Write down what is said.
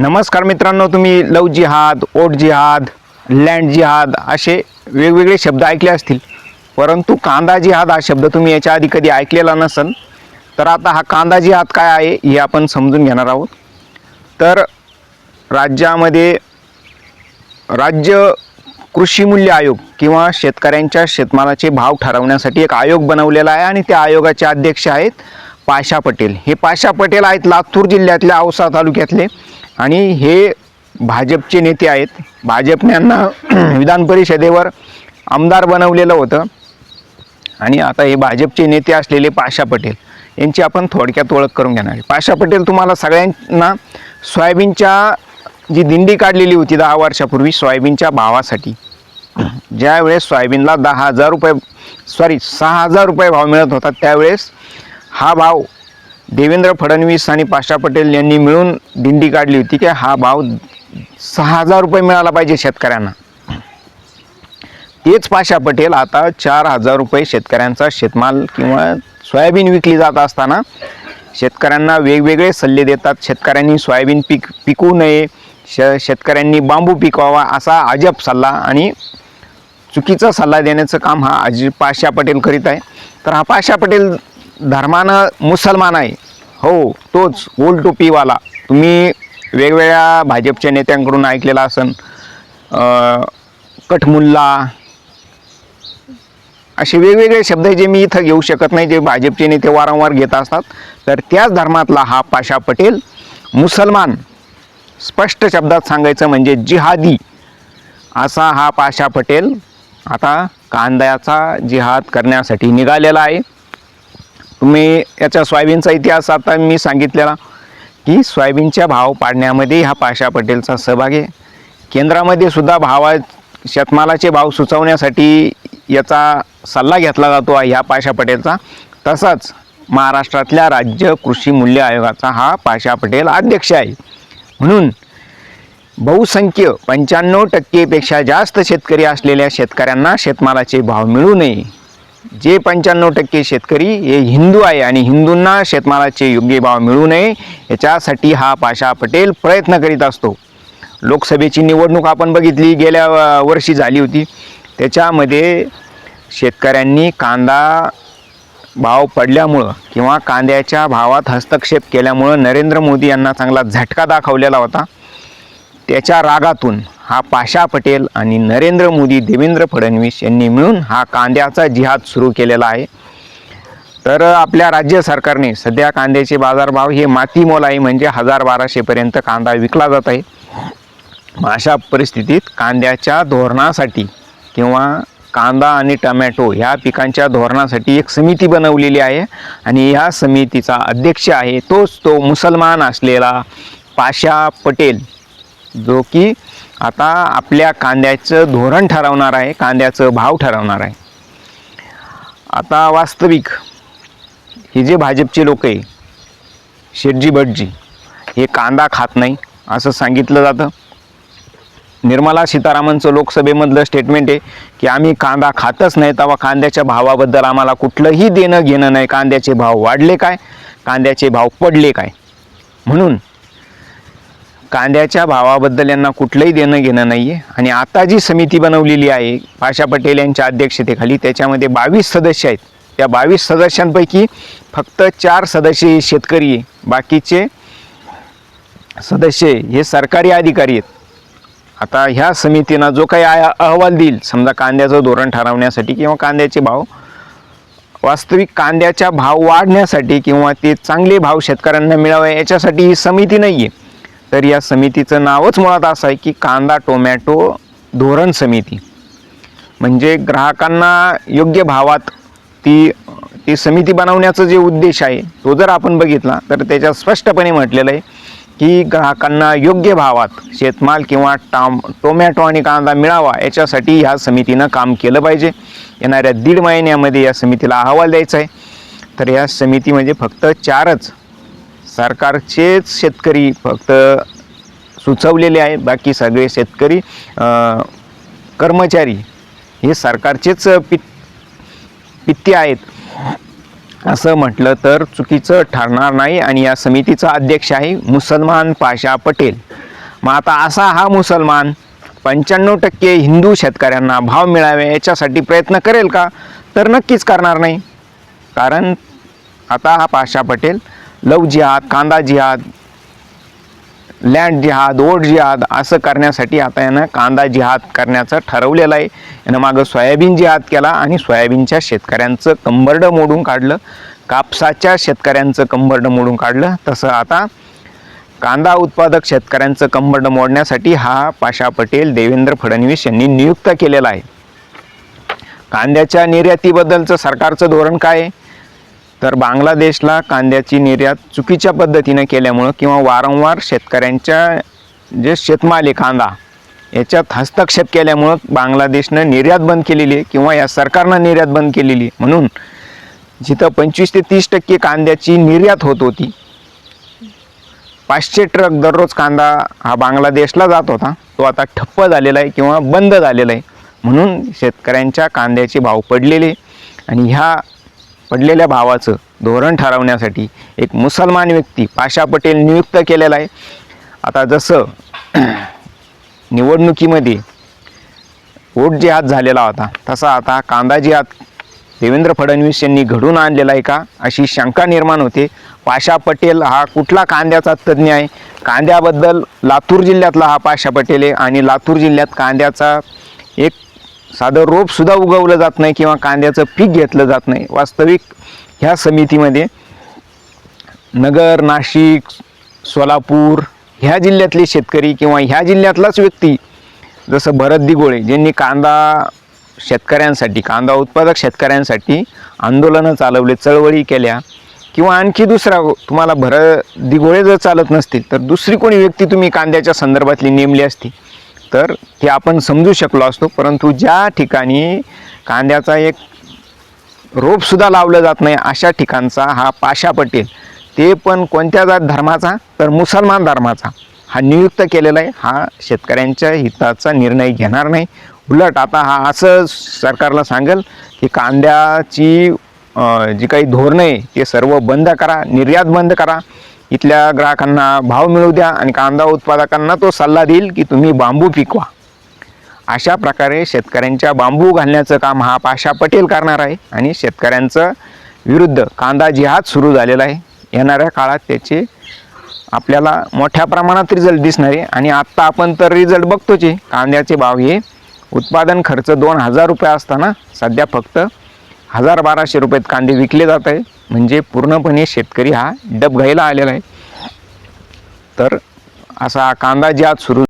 नमस्कार मित्रांनो तुम्ही लव जिहाद ओट जिहाद लँड जिहाद असे वेगवेगळे शब्द ऐकले असतील. परंतु कांदा जिहाद हा शब्द तुम्ही याच्या आधी कधी ऐकलेला नसेल तर आता हा कांदा जिहाद काय आहे हे आपण समजून घेणार आहोत. तर राज्यामध्ये राज्य कृषी मूल्य आयोग किंवा शेतकऱ्यांच्या शेतमालाचे भाव ठरवण्यासाठी एक आयोग बनवलेला आहे आणि त्या आयोगाचे अध्यक्ष आहेत पाशा पटेल. हे पाशा पटेल आहेत लातूर जिल्ह्यातल्या औसा तालुक्यातले. आणि हे भाजपचे नेते आहेत. भाजपने यांना विधान परिषदेवर आमदार बनवलेलं होतं. आणि आता हे भाजपचे नेते असलेले पाशा पटेल यांची आपण थोडक्यात ओळख करून घेणार आहे. पाशा पटेल तुम्हाला सगळ्यांना सोयाबीनच्या जी दिंडी काढलेली होती दहा वर्षापूर्वी सोयाबीनच्या भावासाठी. ज्यावेळेस सोयाबीनला दहा हजार रुपये सॉरी सहा हजार रुपये भाव मिळत होता त्यावेळेस हा भाव देवेंद्र फडणवीस आणि पाशा पटेल यांनी मिळून दिंडी काढली होती की हा भाव सहा हजार रुपये मिळाला पाहिजे शेतकऱ्यांना. तेच पाशा पटेल आता चार हजार रुपये शेतकऱ्यांचा शेतमाल किंवा सोयाबीन विकली जात असताना शेतकऱ्यांना वेगवेगळे सल्ले देतात. शेतकऱ्यांनी सोयाबीन पीक पिकवू नये. श शेतकऱ्यांनी बांबू पिकवावा असा अजब सल्ला आणि चुकीचा सल्ला देण्याचं काम हा अज पाशा पटेल करीत आहे. तर हा पाशा पटेल धर्मानं मुसलमान आहे. हो तोच गोल टोपीवाला तुम्ही वेगवेगळ्या भाजपच्या नेत्यांकडून ऐकलेला असन. कठमुल्ला असे वेगवेगळे शब्द जे मी इथं घेऊ शकत नाही जे भाजपचे नेते वारंवार घेत असतात. तर त्याच धर्मातला हा पाशा पटेल मुसलमान. स्पष्ट शब्दात सांगायचं म्हणजे जिहादी. असा हा पाशा पटेल आता कांद्याचा जिहाद करण्यासाठी निघालेला आहे. तुम्ही याच्या सोयाबीनचा इतिहास आता मी सांगितलेला की सोयाबीनच्या भाव पाडण्यामध्ये हा पाशा पटेलचा सहभाग आहे. केंद्रामध्ये सुद्धा भावा शेतमालाचे भाव सुचवण्यासाठी याचा सल्ला घेतला जातो ह्या पाशा पटेलचा. तसाच महाराष्ट्रातल्या राज्य कृषी मूल्य आयोगाचा हा पाशा पटेल अध्यक्ष आहे. म्हणून बहुसंख्य पंच्याण्णव टक्केपेक्षा जास्त शेतकरी असलेल्या शेतकऱ्यांना शेतमालाचे भाव मिळू नये. जे पंच्याण्णव टक्के शेतकरी हे हिंदू आहे आणि हिंदूंना शेतमालाचे योग्य भाव मिळू नये याच्यासाठी हा पाशा पटेल प्रयत्न करीत असतो. लोकसभेची निवडणूक आपण बघितली गेल्या वर्षी झाली होती. त्याच्यामध्ये शेतकऱ्यांनी कांदा भाव पडल्यामुळं किंवा कांद्याच्या भावात हस्तक्षेप केल्यामुळं नरेंद्र मोदी यांना चांगला झटका दाखवलेला होता. त्याच्या रागातून हा पाशा पटेल आणि नरेंद्र मोदी देवेंद्र फडणवीस यांनी मिळून हा कांद्याचा जिहाद सुरू केलेला आहे. तर आपल्या राज्य सरकारने सध्या कांद्याचे बाजारभाव हे मातीमोल आहे म्हणजे हजार बाराशेपर्यंत कांदा विकला जात आहे. अशा परिस्थितीत कांद्याच्या धोरणासाठी किंवा कांदा आणि टमॅटो ह्या पिकांच्या धोरणासाठी एक समिती बनवलेली आहे आणि ह्या समितीचा अध्यक्ष आहे तोच तो मुसलमान असलेला पाशा पटेल. जो की आता आपल्या कांद्याचं धोरण ठरवणार आहे कांद्याचं भाव ठरवणार आहे. आता वास्तविक हे जे भाजपचे लोक आहे शेटजी भटजी हे कांदा खात नाही असं सांगितलं जातं. निर्मला सीतारामनचं लोकसभेमधलं स्टेटमेंट आहे की आम्ही कांदा खातच नाही तेव्हा कांद्याच्या भावाबद्दल आम्हाला कुठलंही देणं घेणं नाही. कांद्याचे भाव वाढले काय? कांद्याचे भाव पडले काय? म्हणून कांद्याच्या भावाबद्दल यांना कुठलंही देणं घेणं नाही आहे आणि आता जी समिती बनवलेली आहे पाशा पटेल यांच्या अध्यक्षतेखाली त्याच्यामध्ये बावीस सदस्य आहेत. त्या बावीस सदस्यांपैकी फक्त चार सदस्य हे शेतकरी आहे बाकीचे सदस्य हे सरकारी अधिकारी आहेत. आता ह्या समितीनं जो काही अहवाल देईल समजा कांद्याचं धोरण ठरवण्यासाठी किंवा कांद्याचे भाव वास्तविक कांद्याच्या भाव वाढण्यासाठी किंवा ते चांगले भाव शेतकऱ्यांना मिळावे याच्यासाठी ही समिती नाही आहे तर या समितीचं नावच मुळात असं आहे की कांदा टोमॅटो धोरण समिती. म्हणजे ग्राहकांना योग्य भावात ती ती समिती बनवण्याचं जे उद्देश आहे तो जर आपण बघितला तर त्याच्यात स्पष्टपणे म्हटलेलं आहे की ग्राहकांना योग्य भावात शेतमाल किंवा टाम टोमॅटो आणि कांदा मिळावा याच्यासाठी ह्या समितीनं काम केलं पाहिजे. येणाऱ्या दीड महिन्यामध्ये या समितीला अहवाल द्यायचा आहे. तर या समिती म्हणजे फक्त चारच सरकारचेच शेतकरी फक्त सुचवलेले आहेत बाकी सगळे शेतकरी कर्मचारी हे सरकारचेच पित पित्ते आहेत. असं म्हटलं तर चुकीचं ठरणार नाही आणि या समितीचा अध्यक्ष आहे मुसलमान पाशा पटेल. मग आता असा हा मुसलमान पंच्याण्णव टक्के हिंदू शेतकऱ्यांना भाव मिळावे याच्यासाठी प्रयत्न करेल का? तर नक्कीच करणार नाही. कारण आता हा पाशा पटेल लव जिहाद कांदा जिहाद लँड जिहाद ओट जिहाद असं करण्यासाठी आता यानं कांदा जिहाद करण्याचं ठरवलेलं आहे. यानं मागं सोयाबीन जिहाद केला आणि सोयाबीनच्या शेतकऱ्यांचं कंबरडं मोडून काढलं. कापसाच्या शेतकऱ्यांचं कंबरडं मोडून काढलं. तसं आता कांदा उत्पादक शेतकऱ्यांचं कंबरडं मोडण्यासाठी हा पाशा पटेल देवेंद्र फडणवीस यांनी नियुक्त केलेला आहे. कांद्याच्या निर्यातीबद्दलचं सरकारचं धोरण काय आहे? तर बांगलादेशला कांद्याची निर्यात चुकीच्या पद्धतीनं केल्यामुळं किंवा वारंवार शेतकऱ्यांच्या जे शेतमाल आहे कांदा याच्यात हस्तक्षेप केल्यामुळं बांगलादेशनं निर्यात बंद केलेली आहे किंवा या सरकारनं निर्यात बंद केलेली आहे. म्हणून जिथं पंचवीस ते तीस टक्के कांद्याची निर्यात होत होती पाचशे ट्रक दररोज कांदा हा बांगलादेशला जात होता. तो आता ठप्प झालेला आहे किंवा बंद झालेला आहे. म्हणून शेतकऱ्यांच्या कांद्याचे भाव पडलेले आणि ह्या पडलेल्या भावाचं धोरण ठरवण्यासाठी एक मुसलमान व्यक्ती पाशा पटेल नियुक्त केलेला आहे. आता जसं निवडणुकीमध्ये वोट जिहाद झालेला होता तसा आता कांदा जिहाद देवेंद्र फडणवीस यांनी घडून आणलेला आहे का अशी शंका निर्माण होते. पाशा पटेल हा कुठला कांद्याचा तज्ज्ञ आहे? कांद्याबद्दल लातूर जिल्ह्यातला हा पाशा पटेल आहे आणि लातूर जिल्ह्यात कांद्याचा एक साधं रोपसुद्धा उगवलं जात नाही किंवा कांद्याचं पीक घेतलं जात नाही. वास्तविक ह्या समितीमध्ये नगर नाशिक सोलापूर ह्या जिल्ह्यातले शेतकरी किंवा ह्या जिल्ह्यातलाच व्यक्ती जसं भरत दिगोळे ज्यांनी कांदा शेतकऱ्यांसाठी कांदा उत्पादक शेतकऱ्यांसाठी आंदोलनं चालवले चळवळी केल्या किंवा आणखी दुसरा तुम्हाला भरत दिगोळे जर चालत नसतील तर दुसरी कोणी व्यक्ती तुम्ही कांद्याच्या संदर्भातली नेमली असती? तर ते आपण समजू शकलो असतो परंतु ज्या ठिकाणी कांद्याचा एक रोपसुद्धा लावलं जात नाही अशा ठिकाणचा हा पाशा पटेल. ते पण कोणत्या जात धर्माचा? तर मुसलमान धर्माचा. हा नियुक्त केलेला आहे. हा शेतकऱ्यांच्या हिताचा निर्णय घेणार नाही. उलट आता हा असं सरकारला सांगेल की कांद्याची जी काही धोरणं आहे ते सर्व बंद करा निर्यात बंद करा. इथल्या ग्राहकांना भाव मिळू द्या आणि कांदा उत्पादकांना तो सल्ला देईल की तुम्ही बांबू पिकवा. अशा प्रकारे शेतकऱ्यांच्या बांबू घालण्याचं काम हा पाशा पटेल करणार आहे आणि शेतकऱ्यांचं विरुद्ध कांदा जिहाद सुरू झालेला आहे. येणाऱ्या काळात त्याचे आपल्याला मोठ्या प्रमाणात रिझल्ट दिसणार आहे आणि आत्ता आपण तर रिझल्ट बघतोच आहे. कांद्याचे भाव हे उत्पादन खर्च दोन हजार रुपये असताना सध्या फक्त हजार बाराशे रुपयात कांदे विकले जात आहे म्हणजे पूर्णपणे शेतकरी हा डबघाईला आलेला आहे. तर असा कांदा जिहाद सुरू